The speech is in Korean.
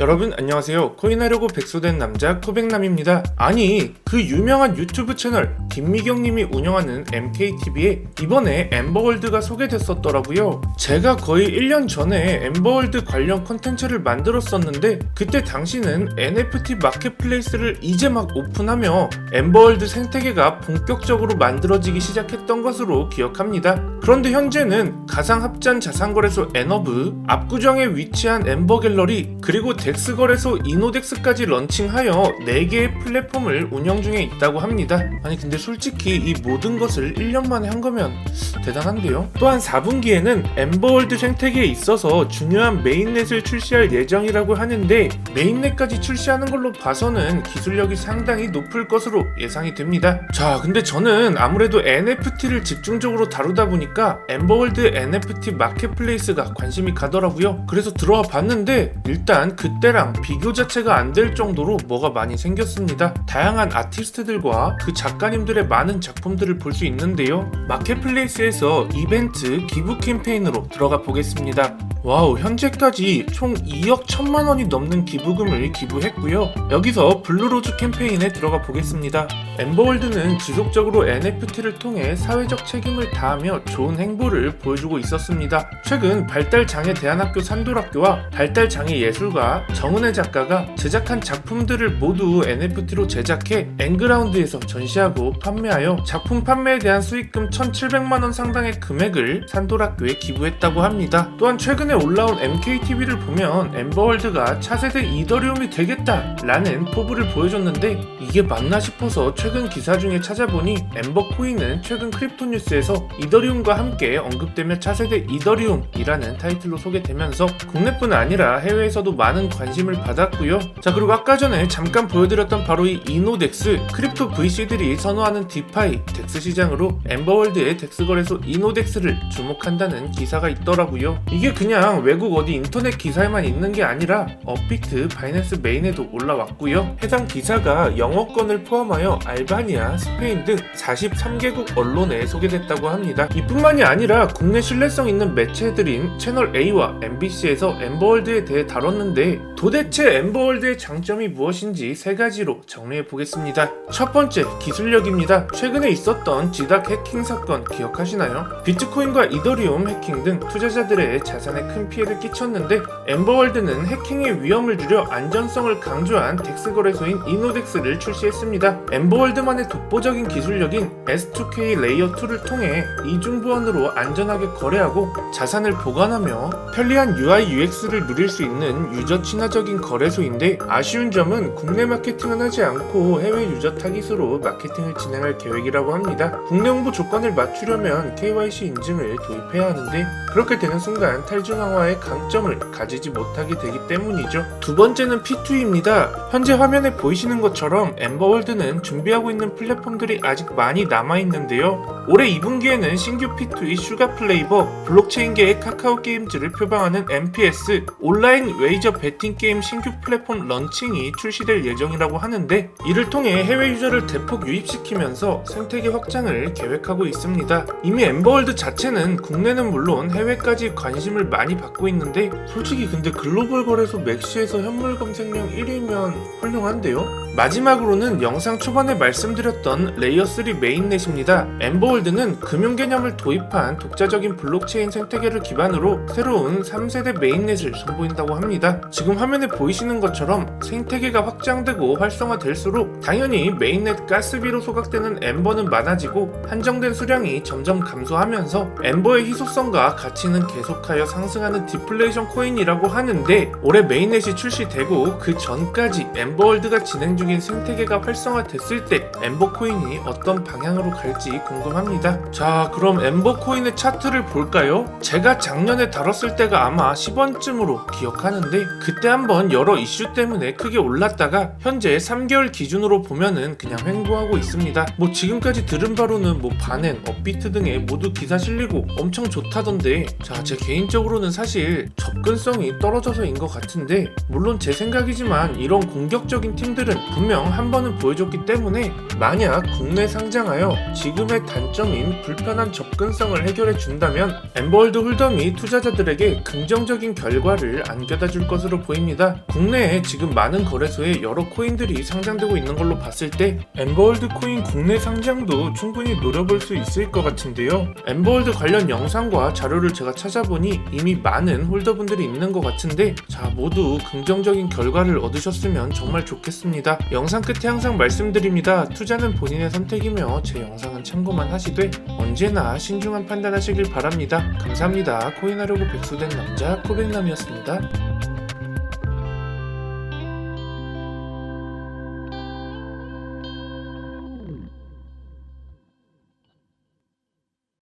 여러분 안녕하세요. 코인하려고 백소된 남자 코백남입니다. 아니 그 유명한 유튜브 채널 김미경님이 운영하는 MKTV에 이번에 엠버월드가 소개됐었더라고요. 제가 거의 1년 전에 엠버월드 관련 콘텐츠를 만들었었는데 그때 당시는 NFT 마켓플레이스를 이제 막 오픈하며 엠버월드 생태계가 본격적으로 만들어지기 시작했던 것으로 기억합니다. 그런데 현재는 가상합잔 자산거래소 에너브 압구정에 위치한 엠버 갤러리 그리고 덱스 거래소 이노덱스까지 런칭하여 4개의 플랫폼을 운영 중에 있다고 합니다. 아니 근데 솔직히 이 모든 것을 1년 만에 한 거면 대단한데요. 또한 4분기에는 엠버월드 생태계에 있어서 중요한 메인넷을 출시할 예정이라고 하는데 메인넷까지 출시하는 걸로 봐서는 기술력이 상당히 높을 것으로 예상이 됩니다. 자, 근데 저는 아무래도 NFT를 집중적으로 다루다 보니까 엠버월드 NFT 마켓플레이스가 관심이 가더라고요. 그래서 들어와 봤는데 일단 그 때랑 비교 자체가 안 될 정도로 뭐가 많이 생겼습니다. 다양한 아티스트들과 그 작가님들의 많은 작품들을 볼 수 있는데요. 마켓플레이스에서 이벤트 기부 캠페인으로 들어가 보겠습니다. 와우, 현재까지 총 2억 1천만 원이 넘는 기부금을 기부했고요. 여기서 블루로즈 캠페인에 들어가 보겠습니다. 엠버월드는 지속적으로 NFT를 통해 사회적 책임을 다하며 좋은 행보를 보여주고 있었습니다. 최근 발달장애 대안학교 산돌학교와 발달장애 예술가 정은혜 작가가 제작한 작품들을 모두 NFT로 제작해 앵그라운드에서 전시하고 판매하여 작품 판매에 대한 수익금 1,700만 원 상당의 금액을 산돌학교에 기부했다고 합니다. 또한 최근 에 올라온 MKTV를 보면 엠버월드가 차세대 이더리움이 되겠다라는 포부를 보여줬는데 이게 맞나 싶어서 최근 기사 중에 찾아보니 엠버코인은 최근 크립토 뉴스에서 이더리움과 함께 언급되며 차세대 이더리움이라는 타이틀로 소개되면서 국내뿐 아니라 해외에서도 많은 관심을 받았고요. 자 그리고 아까 전에 잠깐 보여드렸던 바로 이 이노덱스 크립토 VC들이 선호하는 디파이 덱스 시장으로 엠버월드의 덱스 거래소 이노덱스를 주목한다는 기사가 있더라고요. 이게 그냥 외국 어디 인터넷 기사에만 있는 게 아니라 업비트 바이낸스 메인에도 올라왔고요. 해당 기사가 영어권을 포함하여 알바니아, 스페인 등 43개국 언론에 소개됐다고 합니다. 이뿐만이 아니라 국내 신뢰성 있는 매체들인 채널 A와 MBC에서 엠버월드에 대해 다뤘는데 도대체 엠버월드의 장점이 무엇인지 세 가지로 정리해 보겠습니다. 첫 번째, 기술력입니다. 최근에 있었던 지닥 해킹 사건 기억하시나요? 비트코인과 이더리움 해킹 등 투자자들의 자산에 큰 피해를 끼쳤는데 엠버월드는 해킹의 위험을 줄여 안전성을 강조한 덱스 거래소인 이노덱스를 출시했습니다. 엠버월드만의 독보적인 기술력인 S2K 레이어 2를 통해 이중 보안으로 안전하게 거래하고 자산을 보관하며 편리한 UI UX를 누릴 수 있는 유저 친화적인 거래소인데 아쉬운 점은 국내 마케팅은 하지 않고 해외 유저 타깃으로 마케팅을 진행할 계획이라고 합니다. 국내 홍보 조건을 맞추려면 KYC 인증을 도입해야 하는데 그렇게 되는 순간 탈중 앙화의 강점을 가지지 못하게 되기 때문이죠. 두 번째는 P2E입니다. 현재 화면에 보이시는 것처럼 엠버월드는 준비하고 있는 플랫폼들이 아직 많이 남아있는데요. 올해 2분기에는 신규 P2E 슈가 플레이버, 블록체인계의 카카오 게임즈를 표방하는 MPS, 온라인 웨이저 베팅 게임 신규 플랫폼 런칭이 출시될 예정이라고 하는데 이를 통해 해외 유저를 대폭 유입시키면서 생태계 확장을 계획하고 있습니다. 이미 엠버월드 자체는 국내는 물론 해외까지 관심을 많이 받고 있는데 솔직히 근데 글로벌 거래소 맥시에서 현물 검색량 1위면 훌륭한데요? 마지막으로는 영상 초반에 말씀드렸던 레이어 3 메인넷입니다. 엠버월드는 금융 개념을 도입한 독자적인 블록체인 생태계를 기반으로 새로운 3세대 메인넷을 선보인다고 합니다. 지금 화면에 보이시는 것처럼 생태계가 확장되고 활성화될수록 당연히 메인넷 가스비로 소각되는 엠버는 많아지고 한정된 수량이 점점 감소하면서 엠버의 희소성과 가치는 계속하여 상승하는 디플레이션 코인이라고 하는데 올해 메인넷이 출시되고 그 전까지 엠버월드가 진행 중인 생태계가 활성화됐을 때 엠버 코인이 어떤 방향으로 갈지 궁금합니다. 자, 그럼 엠버 코인의 차트를 볼까요? 제가 작년에 다뤘을 때가 아마 10원쯤으로 기억하는데 그때 한번 여러 이슈 때문에 크게 올랐다가 현재 3개월 기준으로 보면은 그냥 횡보하고 있습니다. 뭐 지금까지 들은 바로는 뭐 반엔, 업비트 등에 모두 기사 실리고 엄청 좋다던데 자 제 개인적으로는 사실 접근성이 떨어져서인 것 같은데 물론 제 생각이지만 이런 공격적인 팀들은 분명 한 번은 보여줬기 때문에 만약 국내 상장하여 지금의 단점인 불편한 접근성을 해결해 준다면 엠버월드 홀덤이 투자자들에게 긍정적인 결과를 안겨다 줄 것으로 보입니다. 국내에 지금 많은 거래소에 여러 코인들이 상장되고 있는 걸로 봤을 때 엠버월드 코인 국내 상장도 충분히 노려볼 수 있을 것 같은데요. 엠버월드 관련 영상과 자료를 제가 찾아보니 이미 많은 홀더분들이 있는 것 같은데 자 모두 긍정적인 결과를 얻으셨으면 정말 좋겠습니다. 영상 끝에 항상 말씀드립니다. 투자는 본인의 선택이며 제 영상은 참고만 하시되 언제나 신중한 판단하시길 바랍니다. 감사합니다. 코인하려고 백수된 남자 코백남이었습니다.